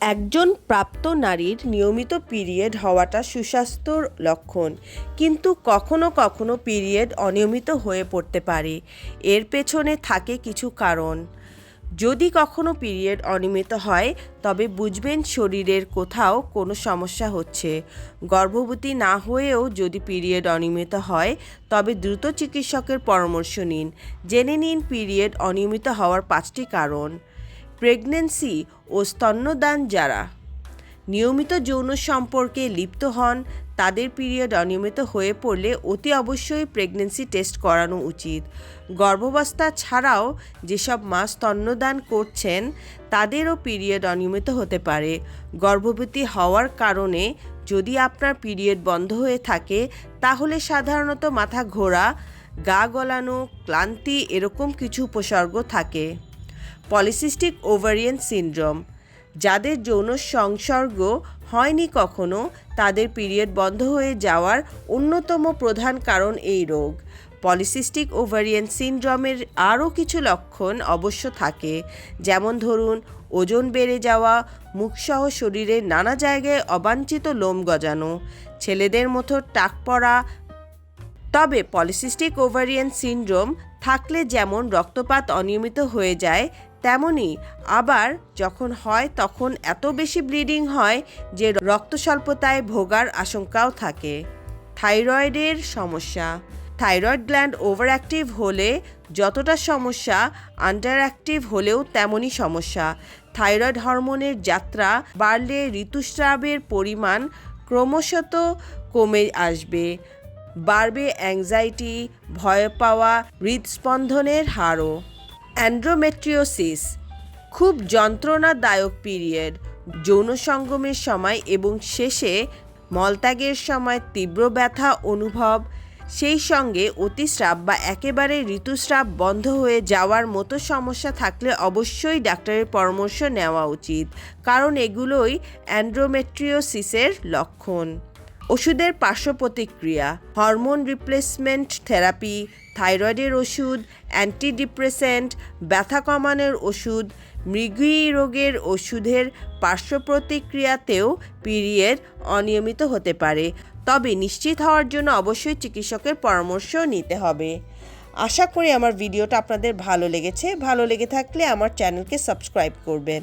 একজন প্রাপ্ত নারীর নিয়মিত পিরিয়ড হওয়াটা সুস্বাস্থ্যর লক্ষণ, কিন্তু কখনো কখনো পিরিয়ড অনিয়মিত হয়ে পড়তে পারে। এর পেছনে থাকে কিছু কারণ। যদি কখনো পিরিয়ড অনিয়মিত হয়, তবে বুঝবেন শরীরের কোথাও কোনো সমস্যা হচ্ছে। গর্ভবতী না হয়েও যদি পিরিয়ড অনিয়মিত হয়, তবে দ্রুত চিকিৎসকের পরামর্শ নিন। জেনে নিন পিরিয়ড অনিয়মিত হওয়ার পাঁচটি কারণ। প্রেগন্যান্সি ও স্তন্যদান যারা নিয়মিত যৌন সম্পর্কে লিপ্ত হন, তাদের পিরিয়ড অনিয়মিত হয়ে পড়লে অতি অবশ্যই প্রেগনেন্সি টেস্ট করানো উচিত। গর্ভাবস্থা ছাড়াও যেসব মা স্তন্যদান করছেন, তাদেরও পিরিয়ড অনিয়মিত হতে পারে। গর্ভবতী হওয়ার কারণে যদি আপনার পিরিয়ড বন্ধ হয়ে থাকে, তাহলে সাধারণত মাথা ঘোরা, গা গলানো, ক্লান্তি এরকম কিছু উপসর্গ থাকে। পলিসিস্টিক ওভারিয়ান সিনড্রোম, যাদের যৌন সংসর্গ হয়নি কখনো, তাদের পিরিয়ড বন্ধ হয়ে যাওয়ার অন্যতম প্রধান কারণ এই রোগ। পলিসিস্টিক ওভারিয়ান সিনড্রোমের আরও কিছু লক্ষণ অবশ্য থাকে, যেমন ধরুন, ওজন বেড়ে যাওয়া, মুখসহ শরীরের নানা জায়গায় অবাঞ্ছিত লোম গজানো, ছেলেদের মতো টাক পড়া তবে পলিসিস্টিক ওভারিয়ান সিনড্রোম থাকলে যেমন রক্তপাত অনিয়মিত হয়ে যায় তেমনি আবার যখন হয় তখন এত বেশি ব্লিডিং হয় যে রক্ত স্বল্পতায় ভোগার আশঙ্কাও থাকে। থাইরয়েডের সমস্যা। থাইরয়েড গ্ল্যান্ড ওভার অ্যাক্টিভ হলে যতটা সমস্যা আন্ডার অ্যাক্টিভ হলেও তেমনই সমস্যা। থাইরয়েড হরমোনের যাত্রা বাড়লে ঋতুস্রাবের পরিমাণ ক্রমশত কমে আসবে। বাড়বে অ্যাংজাইটি ভয় পাওয়া, হৃদস্পন্দনের হারও। অ্যান্ড্রোমেট্রিওসিস, খুব যন্ত্রণাদায়ক পিরিয়ড, যৌন সঙ্গমের সময় এবং শেষে মলত্যাগের সময় তীব্র ব্যথা অনুভব, সেই সঙ্গে অতিস্রাব বা একেবারে ঋতুস্রাব বন্ধ হয়ে যাওয়ার মতো সমস্যা থাকলে অবশ্যই ডাক্তারের পরামর্শ নেওয়া উচিত, কারণ এগুলোই অ্যান্ড্রোমেট্রিওসিসের লক্ষণ। ওষুধের পার্শ্ব প্রতিক্রিয়া, হরমোন রিপ্লেসমেন্ট থেরাপি, থাইরয়েডের ওষুধ, অ্যান্টিডিপ্রেসেন্ট, ব্যথা কমানোর ওষুধ, মৃগী রোগের ওষুধের পার্শ্ব প্রতিক্রিয়াতেও পিরিয়ড অনিয়মিত হতে পারে। তবে নিশ্চিত হওয়ার জন্য অবশ্যই চিকিৎসকের পরামর্শ নিতে হবে। আশা করি আমার ভিডিওটা আপনাদের ভালো লেগেছে। ভালো লেগে থাকলে আমার চ্যানেলকে সাবস্ক্রাইব করবেন।